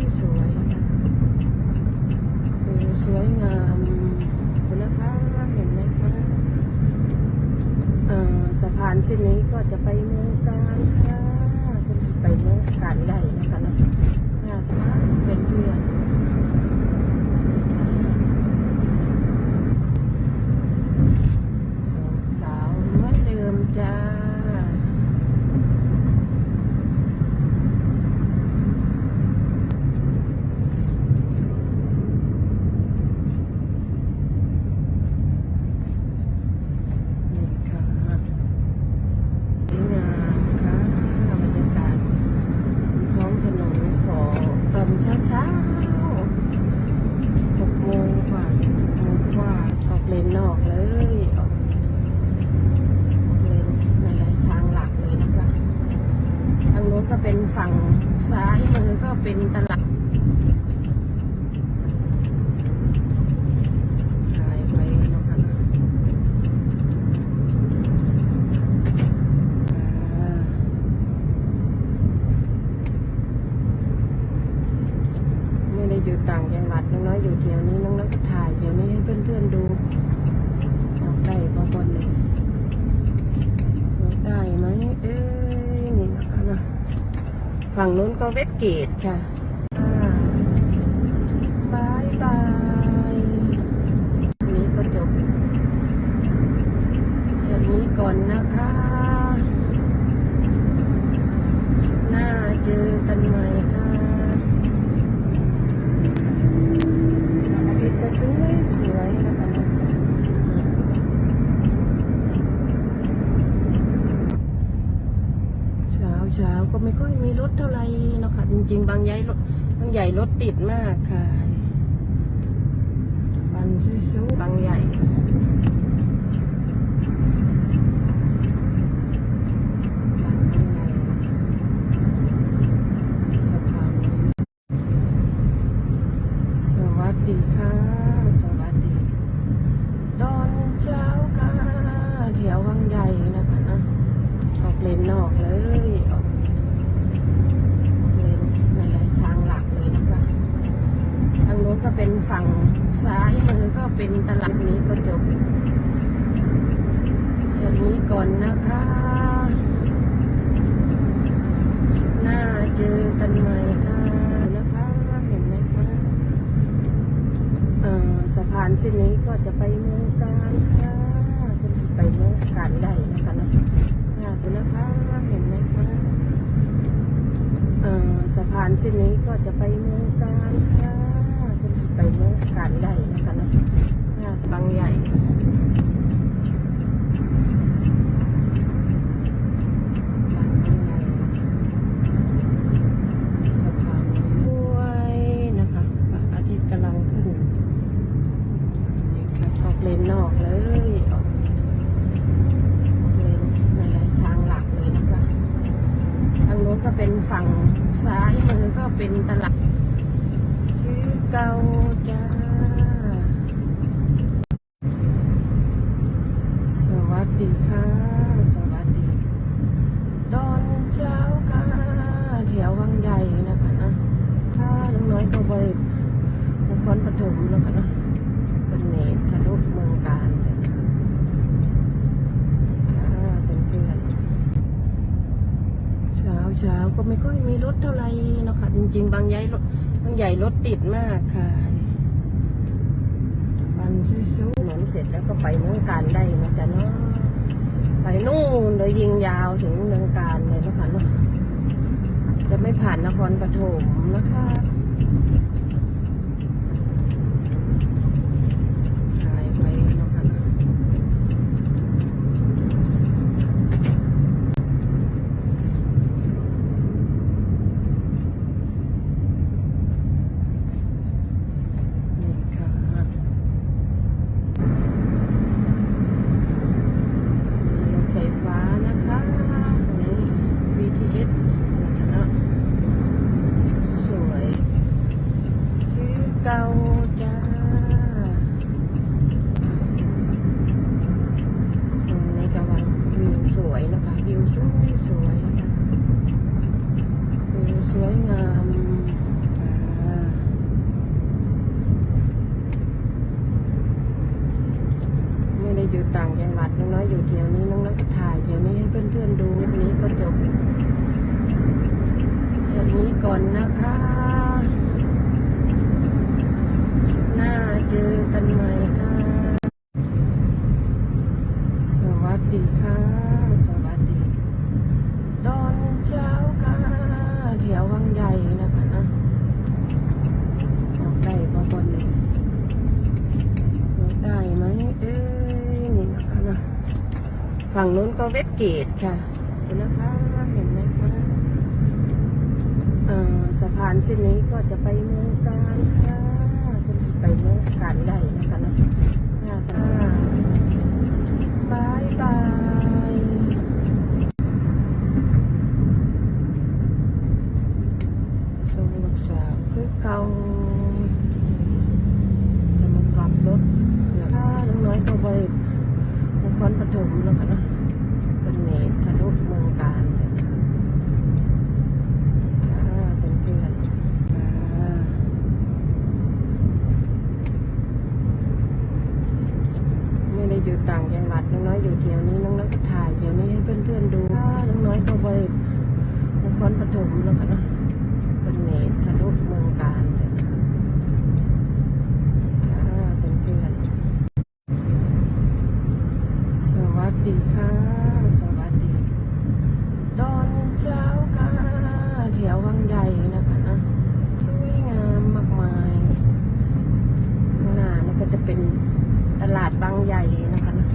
ยสวยนะคะวิวสวยงามคุณนะคะเห็นไหมคะเอ่อสะพานเส้นนี้ก็จะไปเมืองการค่ะคุณจะไปเมืองการได้นะคะเป็นเพื่อนสองสาวเหมือนเดิมจ้า นี่ค่ะสวยงามค่ะบรรยากาศท้องถนนของตอนเช้าเช้าๆหกโมงกว่าหกโมงกว่าออกเลนนอกเลยออกออกเลนในหลายทางหลักเลยนะคะ ทางโน้นก็เป็น ฝั่งซ้ายมือก็เป็นตลาดไว้เนาะคะเนาะอ่าไม่ได้อยู่ต่างจังหวัดน้องน้อยอยู่แถวนี้น้องน้อยก็ถ่ายแถวนี้ให้เพื่อนๆดูออกได้บางคนเลยออกได้ไหมเอ้ยนี่นะคะนะ ฝั่งนู้นก็เวสเกตค่ะบายบายนี้ก็จบแค่างนี้ก่อนนะคะ หน้าเจอกันใหม่ค่ะอาทิตย์ก็สวยสวยนะคะเนาะเช้าเช้า ก็ไม่ค่อยมีรถเท่าไหร่นะคะจริง ๆ บางใหญ่รถบางใหญ่รถติดมากค่ะบันซูบางใหญ่ บางใหญ่ สะพานนี้สวัสดีค่ะ สวัสดี ตอนเช้าค่ะแถววังใหญ่นะคะนะออกเลนนอกเลยออกออกเลนในหลายทางหลักเลยนะคะ ทางโน้นก็เป็น ฝั่งซ้ายมือก็เป็นตลาดนี้ก็จบแค่นี้ก่อนนะคะ หน้าเจอกันใหม่ค่ะนะคะเห็นไหมคะเอ่อสะพานเส้นนี้ก็จะไปเมืองการค่ะคุณจะไปเมืองการได้นะคะนะค่ะคุณนะคะเห็นไหมคะเอ่อสะพานเส้นนี้ก็จะไปเมืองการค่ะ ไปเมือการได้นะคะนะคะบางใหญ่สะพานด้วยนะคะอาทิตย์กำลังขึ้นนี่ค่ะออกเลนนอกเลยออกออกเลนในหลายทางหลักเลยนะคะทางโน้นก็เป็นฝั่งซ้ายมือก็เป็นตลาด เก่าจ้า สวัสดีค่ะ สวัสดี ตอนเช้าค่ะแถววังใหญ่นะคะนะถ้าน้องน้อยก็บรินครปฐมแล้วกันนะเป็นเนตทะลุเมืองการเลยนะคะค่ะเป็นเพื่อนเช้าเช้าก็ไม่ค่อยมีรถเท่าไหร่นะคะจริง ๆ บางใหญ่รถางใหญ่รถติดมากค่ะวันซิ้วๆหนุนเสร็จแล้วก็ไปเมืองการได้นะจ๊ะเนาะไปนู่นเลยยิงยาวถึงเมืองการเลยนะคะเนาะจะไม่ผ่านนครปฐมนะคะถ่ายไปเนาะคะเนาะนี่ค่ะ รถไฟฟ้านะคะนี่ BTS นะคะเนาะสวย อยู่แถวนี้น้องนัก็ถ่ายแถวนี้ให้เพื่อนๆดูวันนี้ก็จบแถวนี้ก่อนนะคะ หน้าเจอกันใหม่ค่ะ สวัสดีค่ะ สวัสดี ตอนเช้าค่ะแถววังใหญ่นะคะนะออกได้บางคนเลยออกได้ไหมเอ้ยนี่นะคะนะ ฝั่งนู้นก็เวสเกตค่ะเห็นนะคะเห็นไหมคะอ่อสะพานเส้นนี้ก็จะไปเมืองการค่ะคุณจะไปเมืองการได้นะคะนะบายบาย ส่งลูกสาวคือเก่าจะมากลับรถเกือบถ้าน้องน้อยก็บรินครปฐมแล้วกันนะกันเนตทะลุเมืองการเลยนะถ้าเป็นเพื่อนอ่าไม่ได้อยู่ต่างจังหวัดน้องน้อยอยู่แถวนี้น้องน้อยก็ถ่ายแถวนี้ให้เพื่อนๆดูถ้าน้องน้อยก็บรินครปฐมแล้วกันนะ เป็นเนตทะลุเมืองการเลยนะถ้าเป็นเพื่อนสวัสดีค่ะ สวัสดี ตอนเช้าค่ะแถววังใหญ่นะคะนะสวยงามมากมายข้างหน้านี่ก็จะเป็นตลาดบาง ใหญ่นะคะนะ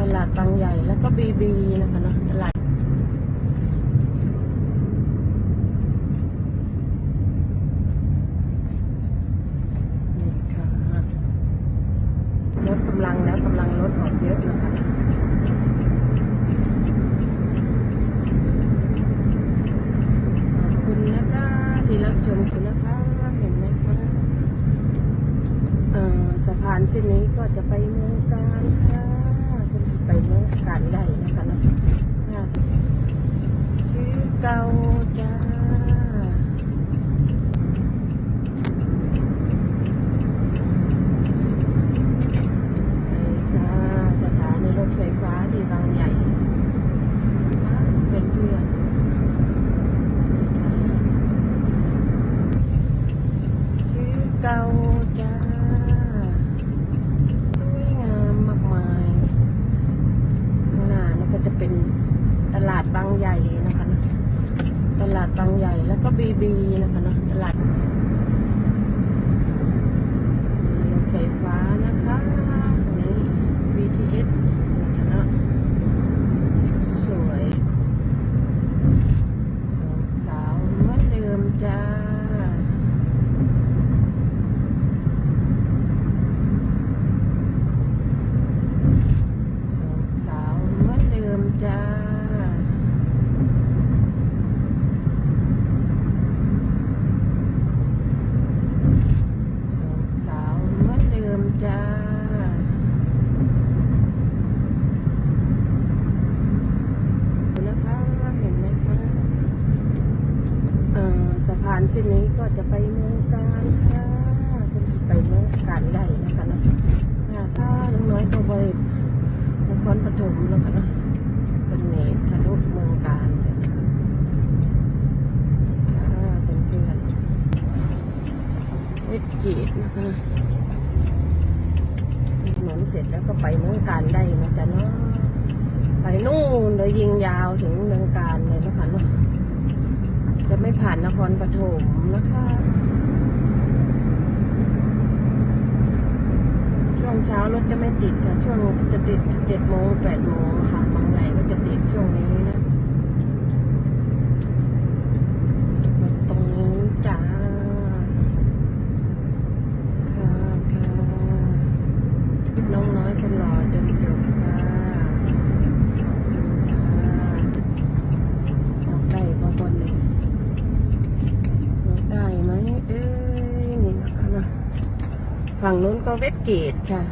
ตลาดบางใหญ่แล้วก็บีบีนะคะนะตลาดนี่ค่ะรถกำลังแล้วกำลังรถออกเยอะนะคะขอบคุณนะคะที่รับชมคุณนะคะเห็นไหมคะเอ่อสะพานเส้นนี้ก็จะไปเมืองการค่ะคุณจะไปเมืองการได้นะคะนะค่ะคือเก่าจ้า ค่ะสถานีรถไฟฟ้าที่บางใหญ่ค่ะเป็นเพื่อนคือเก่าจ้าสวยงามมากมายข้างหน้านี่ก็จะเป็นตลาดบางใหญ่นะคะนะตลาดบางให ญ่แล้วก็บีบีนะคะนะตลาด รถไฟฟ้านะคะนี่ BTS นะคะเนาะสวยสองสาวเหมือนเดิมจ้า สองสาวเหมือนเดิมจ้า สองสาวเหมือนเดิมจ้า ดูนะคะเห็นไหมคะเอ่อสะพานเส้นนี้ก็จะไปเมืองการค่ะคุณจะไปเมืองการได้นะคะนะคะถ้าน้องน้อยก็บรินครปฐมแล้วกันนะเป็นเนตทะลุเมืองการเลยนะคะค่ะเป็นเพื่อนเวทเกตนะคะถนนเสร็จแล้วก็ไปเมืองการได้นะจ๊ะเนาะไปนู่นเลยยิงยาวถึงเมืองการเลยนะคะเนาะ จะไม่ผ่านนครปฐมนะคะช่วงเช้ารถจะไม่ติดค่ะช่วงจะติดเจ็ดโมงแปดโมงค่ะบางใหญ่ก็จะติดช่วงนี้นะรถตรงนี้จ้า ค่ะค่ะน้องน้อยคนหล่อจนจบค่ะขอบคุณค่ะออกได้บางคนเลยออกได้ไหมเอ้ยนี่นะคะนะ ฝั่งนู้นก็เวสเกตค่ะ